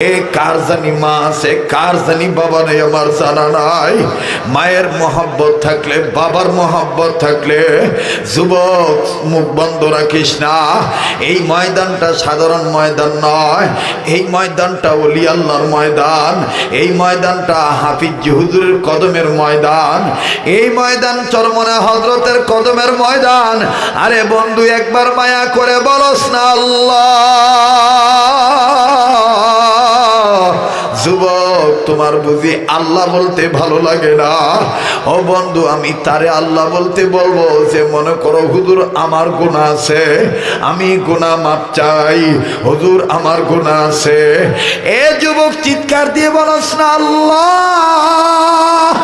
এ কার জানি মা আছে, কার জানি বাবা নেই, আমার জানা নাই। মায়ের মহব্বত থাকলে, বাবার মহব্বত থাকলে যুবক মুখ বন্ধ রাখিস না। এই ময়দানটা সাধারণ ময়দান নয়, এই ময়দানটা অলি আল্লাহর ময়দান, এই ময়দানটা হাফিজ হুজুরের কদমের ময়দান, এই ময়দান চরমনে হজরতের কদমের ময়দান। আরে বন্ধু, একবার মায়া করে বলস না আল্লাহ। তোমার বুঝি আল্লাহ বলতে ভালো লাগে না। ও বন্ধু, আমি তারে আল্লাহ বলতে বলব যে, মনে করো হুজুর, আমার গুণা আছে। আমি গুণা মাপ চাই। হুজুর, আমার গুণা আছে। এ যুবক, চিৎকার দিয়ে বলস না আল্লাহ।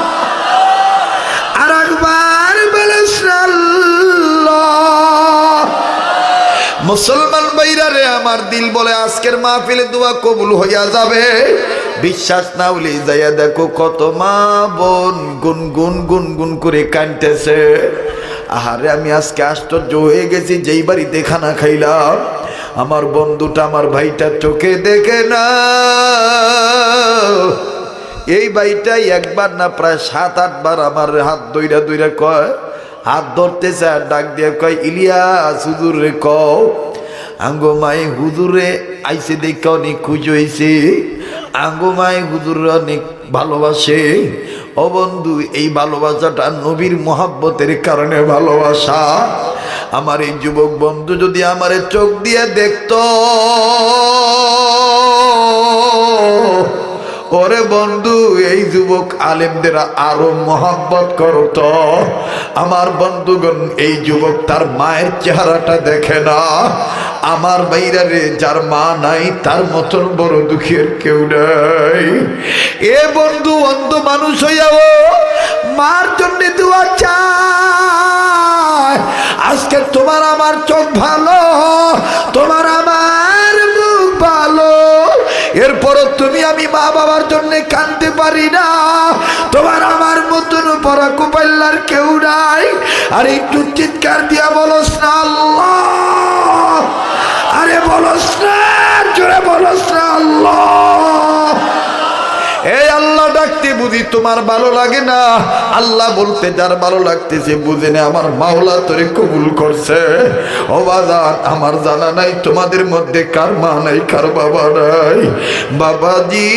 মুসলমান ভাইরা রে আমার দিল বলে, আজকের মাহফিলে দোয়া কবুল হইয়া যাবে। বিশ্বাস না হলে যাইয়া দেখো কত মা বোন গুন গুন গুন গুন করে কানতেছে আহারে, আমি আজকে আশ্চর্য হয়ে গেছি, যেই বাড়িতে খানা খাইলাম, আমার বন্ধুটা আমার ভাইটা চোখে দেখে না। এই বাড়িটাই একবার না প্রায় সাত আটবার আমার হাত দইরা দইরা কয়, হাত ধরতেছে আর ডাক দিয়ে কয়, ইলিয়াস, হুজুর রে কও। আঙ্গো মাই হুজুরে আইসে দেখে খুশি হয়েছে আঙ্গো মাই হুজুর অনেক ভালোবাসে। ও বন্ধু, এই ভালোবাসাটা নবীর মহাব্বতের কারণে ভালোবাসা। আমার এই যুবক বন্ধু যদি আমারে চোখ দিয়ে দেখত, ওরে বন্ধু, এই যুবক আলেমদের আরও মহাব্বত করত। আমার বন্ধুগণ, এই যুবক তার মায়ের চেহারাটা দেখে না। আমার বাইরে যার মা নাই, তার মতন বড় দুঃখের কেউ নাই। এ বন্ধু, অন্ধ মানুষ হইয়াও মার জন্য দোয়া চায় আজকে তোমার আমার চোখ ভালো, তোমার আমার মুখ ভালো। এরপরও তুমি আমি মা বাবার জন্য কানতে পারি না। তোমার আমার মতন পরা কুপাল্লার কেউ নাই। আর একটু চিৎকার দিয়া বলো না আল্লাহ বুঝি তোমার ভালো লাগে না, আল্লাহ বলতে যার ভালো লাগতেছে বুঝে নে, আমার মাওলা তোরে কবুল করছে। ও বাজান, আমার জানা নাই তোমাদের মধ্যে কার মা নাই, কার বাবা নাই। বাবাজি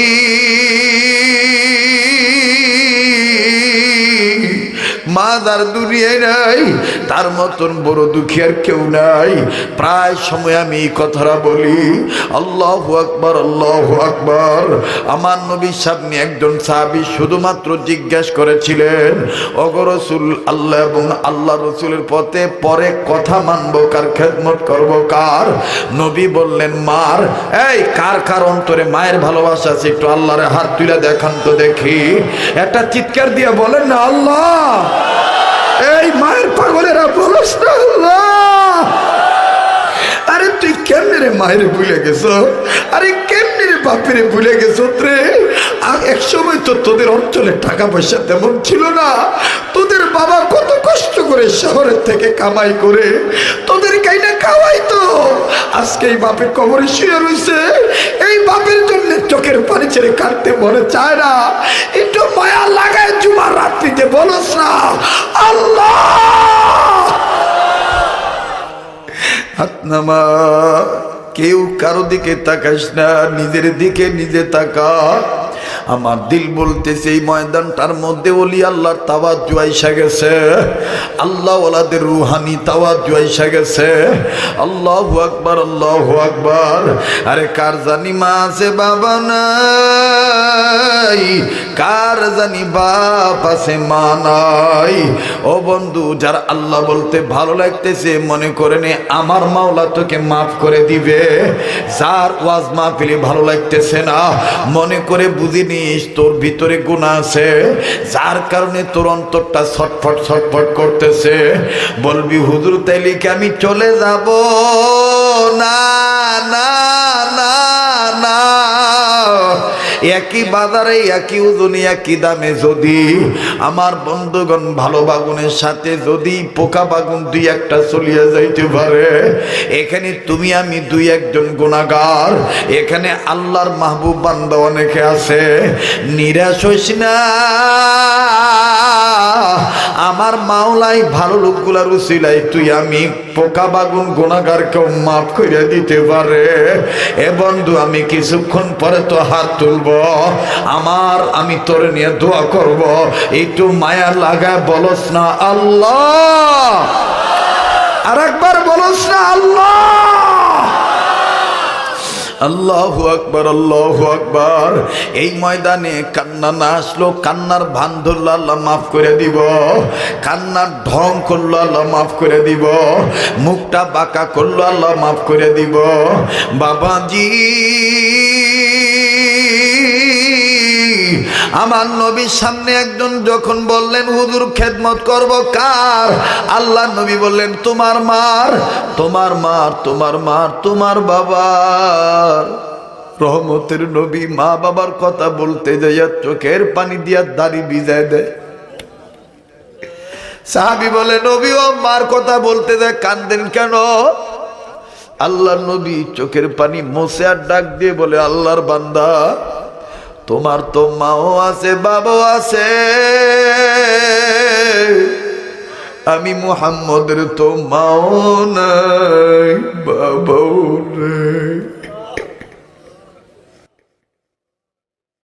মা যার দুনিয়ায় নাই তার মতন বড় দুঃখী আর কেউ নাই। প্রায় সময় আমি এই কথাটা বলি, আল্লাহ আকবর আল্লাহ আকবর। আমার নবী সামনে একজন সাহাবি শুধুমাত্র জিজ্ঞেস করেছিলেন অগরসুল আল্লাহ এবং আল্লাহ রসুলের পথে পরে কথা মানবো, কার খেদমত করব, কার? নবী বললেন, মার। এই, কার কার অন্তরে মায়ের ভালোবাসা আছে, একটু আল্লাহরে হাত তুলে দেখান তো দেখি। একটা চিৎকার দিয়ে বলেন না আল্লাহ! এই মায়ের পাগলেরা বলস না আরে তুই কেমনে রে মায়ের ভুলে গেছো? আরে কেমনে রে বাপেরে ভুলে গেছো রে? এক সময় তো তোদের অঞ্চলে টাকা পয়সা তেমন ছিল না। তোদের বাবা কত কষ্ট করে শহরের থেকে কামাই করে তোদের কাইনা খাওয়াই তো আজকে এই বাপের কবরে শুয়ে রয়েছে বাপের জন্য চোখের পানি ছেড়ে কাঁদতে মনে চায় না। একটু মায়া লাগায় জুমার রাত্রিতে বলস না। আল্লাহ! কেউ কারও দিকে তাকাস না, নিজের দিকে নিজে তাকা আমার দিল বলতেছে, এই ময়দানটার মধ্যে ওলি আল্লাহর তাওয়াজ জুয়াইসা গেছে। আল্লাহ ওলাদের রুহানি তাওয়াজ জুয়াইসা গেছে। আল্লাহ আকবার আল্লাহ আকবার। আরে কার জানি মা আছে, বাবা নাই। কার জানি বাপ আছে, মা নাই? ও বন্ধু, যার আল্লাহ বলতে ভালো লাগতেছে, মনে করে নে, আমার মাওলা তোকে মাফ করে দিবে। যার ওয়াজ মাহফিলে ভালো লাগতেছে না, মনে করে বুঝি নিস, তোর ভিতরে গুণা আছে। যার কারণে তোর অন্তরটা ছটফট ছটফট করতেছে। বলবি, হুজুর, তাইলে কি আমি চলে যাব? একই বাজারে, একই ওজনে একই দামে যদি আমার বন্ধুগণ ভালো বাগুনের সাথে যদি পোকা বাগুন দুই একটা চলিয়ে যাইতে পারে, এখানে তুমি, আমি দুই একজন গুণাগার। এখানে আল্লাহর মাহবুব বান্দা অনেকে আছে। নিরাশ হইস না। আমার মাওলাই ভালো লোকগুলার উচিলাই তুই আমি পোকা বাগুন গুণাগারকেও মাফ করে দিতে পারে। এ বন্ধু, আমি কিছুক্ষণ পরে তো হাত তুলব। আমার, আমি তোর নিয়ে দোয়া করব। একটু মায়া লাগায় বলস না আল্লাহ। আর একবার বলস না আল্লাহ। আল্লাহু আকবার আল্লাহু আকবার। এই ময়দানে কান্না না আসলো, কান্নার ভান ধরলো, আল্লাহ মাফ করে দিব। কান্নার ঢং করল, আল্লাহ মাফ করে দিব। মুখটা বাঁকা করল, আল্লাহ মাফ করে দিব। বাবাজি আমার নবীর সামনে একজন যখন বললেন, হুজুর, খেদমত করব কার? আল্লাহ নবী বললেন, তোমার মার তোমার মার তোমার মার, তোমার বাবার। রহমতের নবী মা বাবার কথা বলতে যাইয়া চোখের পানি দিয়া দাড়ি ভিজায় দেয়। সাহাবি বলে, নবী ও মার কথা বলতে দেয় কান্দেন কেন? আল্লাহ নবী চোখের পানি মোসে আর ডাক দিয়ে বলে, আল্লাহর বান্দা তোমার তো মাও আছে বাবাও আছে। আমি মুহাম্মদের তো মাও নাই বাবাও নাই।